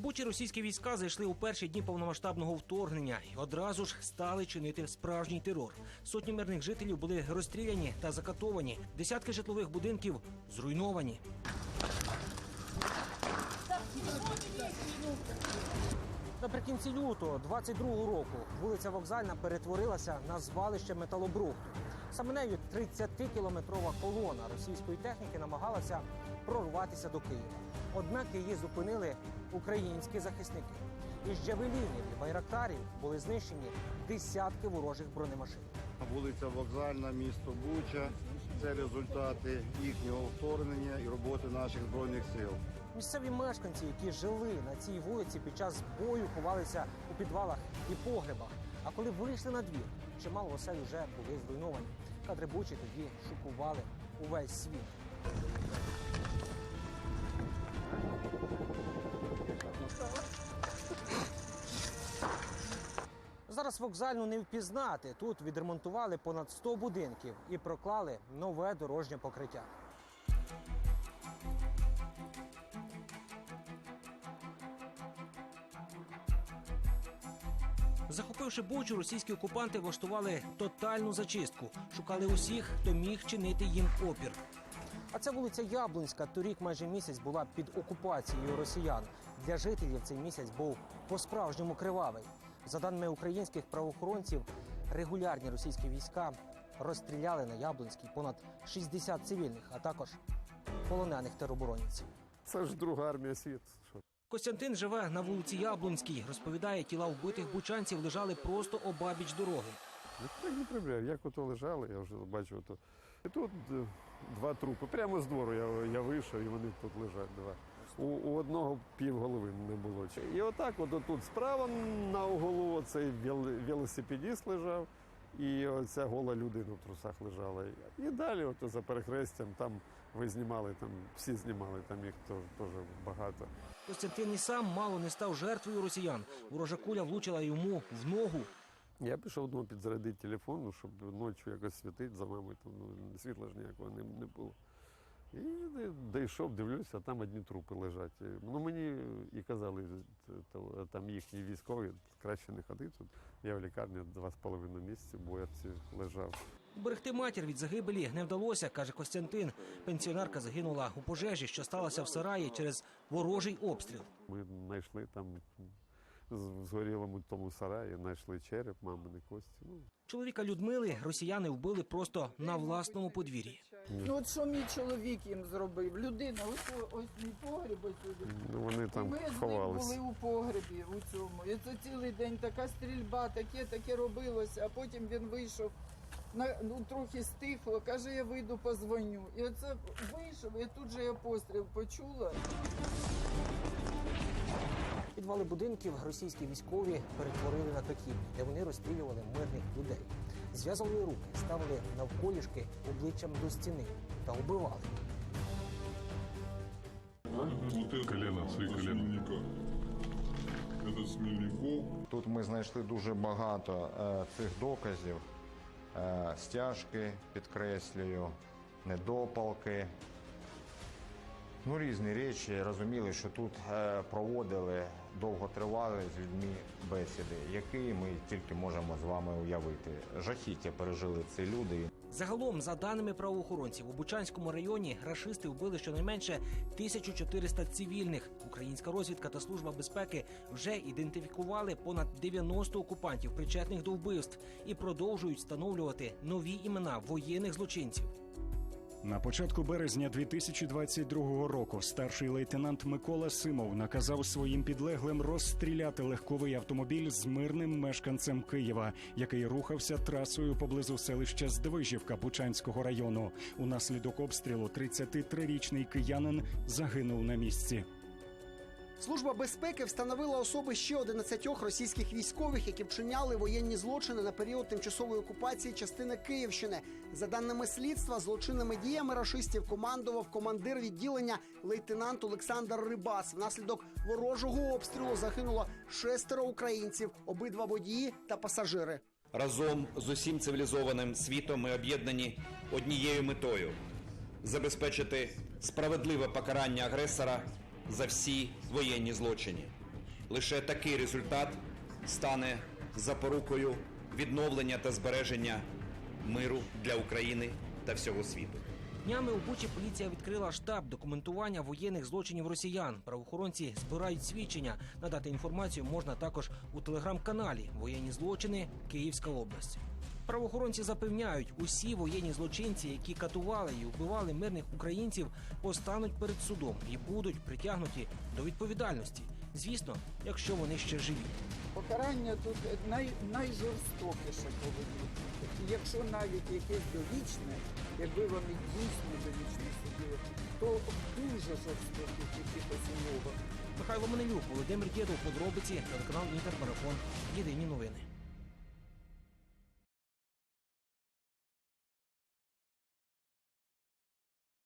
Бучі російські війська зайшли у перші дні повномасштабного вторгнення і одразу ж стали чинити справжній терор. Сотні мирних жителів були розстріляні та закатовані. Десятки житлових будинків зруйновані. Наприкінці лютого 22-го року вулиця Вокзальна перетворилася на звалище металобрухту. Саме нею 30-кілометрова колона російської техніки намагалася прорватися до Києва. Однак її зупинили українські захисники. Із джавелінів і байрактарів були знищені десятки ворожих бронемашин. Вулиця Вокзальна, місто Буча. Це результати їхнього вторгнення і роботи наших збройних сил. Місцеві мешканці, які жили на цій вулиці під час бою, ховалися у підвалах і погребах. А коли вийшли на двір, чимало осель вже були зруйновані. Кадри Бучі тоді шокували увесь світ. Зараз вокзальну не впізнати. Тут відремонтували понад 100 будинків і проклали нове дорожнє покриття. Захопивши Бучу, російські окупанти влаштували тотальну зачистку, шукали усіх, хто міг чинити їм опір. А ця вулиця Яблунська торік майже місяць була під окупацією росіян. Для жителів цей місяць був по-справжньому кривавий. За даними українських правоохоронців, регулярні російські війська розстріляли на Яблунській понад 60 цивільних, а також полонених тероборонівців. Це ж друга армія світу. Костянтин живе на вулиці Яблунській. Розповідає, тіла вбитих бучанців лежали просто обабіч дороги. Я так не прибляю. Як ото лежали, я вже бачив ото. І тут е, два трупи. Прямо з двору я, я вийшов, і вони тут лежать два. У, у одного пів голови не було. І отак, от тут справа на углу цей велосипедіст лежав, і оця гола людина в трусах лежала. І далі, от за перехрестям, там ви знімали, там всі знімали, там їх теж теж багато. Костянтин і сам мало не став жертвою росіян. Ворожа куля влучила йому в ногу. Я пішов ну, підзарядити телефон, ну, щоб ночі якось світити за мамою, там ну, світла ж ніякого не, не було. І дійшов, дивлюся, а там одні трупи лежать. Ну мені і казали, там їхні військові, краще не ходи тут. Я в лікарні два з половиною місяці, в боярці лежав. Берегти матір від загибелі не вдалося, каже Костянтин. Пенсіонерка загинула у пожежі, що сталося в сараї через ворожий обстріл. Ми знайшли там в згорілому тому сараї, знайшли череп, мамини кості. Ну, Чоловіка Людмили росіяни вбили просто на власному подвір'ї. Ну от що мій чоловік їм зробив? Людина, ось ось мій погріб, ось сюди. ну вони там Ми з ним ховалися. були у погребі у цьому. І це цілий день така стрільба, таке, таке робилося, а потім він вийшов. На, ну, трохи стихло, каже, я вийду, позвоню. І оце вийшов, і тут же я постріл почула. Підвали будинків російські військові перетворили на катівні, де вони розстрілювали мирних людей. Зв'язували руки, ставили навколішки обличчям до стіни та убивали. Колено, колено. Тут ми знайшли дуже багато е, цих доказів. Е, стяжки, підкреслюю, недопалки. Ну, різні речі. Розуміли, що тут е, проводили довготривалі з людьми бесіди, які ми тільки можемо з вами уявити. Жахіття пережили ці люди. Загалом, за даними правоохоронців, у Бучанському районі рашисти вбили щонайменше 1400 цивільних. Українська розвідка та служба безпеки вже ідентифікували понад 90 окупантів, причетних до вбивств, і продовжують встановлювати нові імена воєнних злочинців. На початку березня 2022 року старший лейтенант Микола Симов наказав своїм підлеглим розстріляти легковий автомобіль з мирним мешканцем Києва, який рухався трасою поблизу селища Здвижівка Бучанського району. Унаслідок обстрілу 33-річний киянин загинув на місці. Служба безпеки встановила особи ще 11 російських військових, які вчиняли воєнні злочини на період тимчасової окупації частини Київщини. За даними слідства, злочинними діями рашистів командував командир відділення лейтенант Олександр Рибас. Внаслідок ворожого обстрілу загинуло шестеро українців, обидва водії та пасажири. Разом з усім цивілізованим світом ми об'єднані однією метою забезпечити справедливе покарання агресора за всі воєнні злочини. Лише такий результат стане запорукою відновлення та збереження миру для України та всього світу. Днями у Бучі поліція відкрила штаб документування воєнних злочинів росіян. Правоохоронці збирають свідчення. Надати інформацію можна також у телеграм-каналі Воєнні злочини Київська область. Правоохоронці запевняють, усі воєнні злочинці, які катували і вбивали мирних українців, постануть перед судом і будуть притягнуті до відповідальності. Звісно, якщо вони ще живі. Покарання тут най, найжорстокіше повинні якщо навіть якесь довічне, якби вони дійсно довічне сиділи, то дуже жорстоких якихось умовах. Михайло Манелюк, Володимир Дєдов, подробиці, телеканал Інтермарафон. Єдині новини.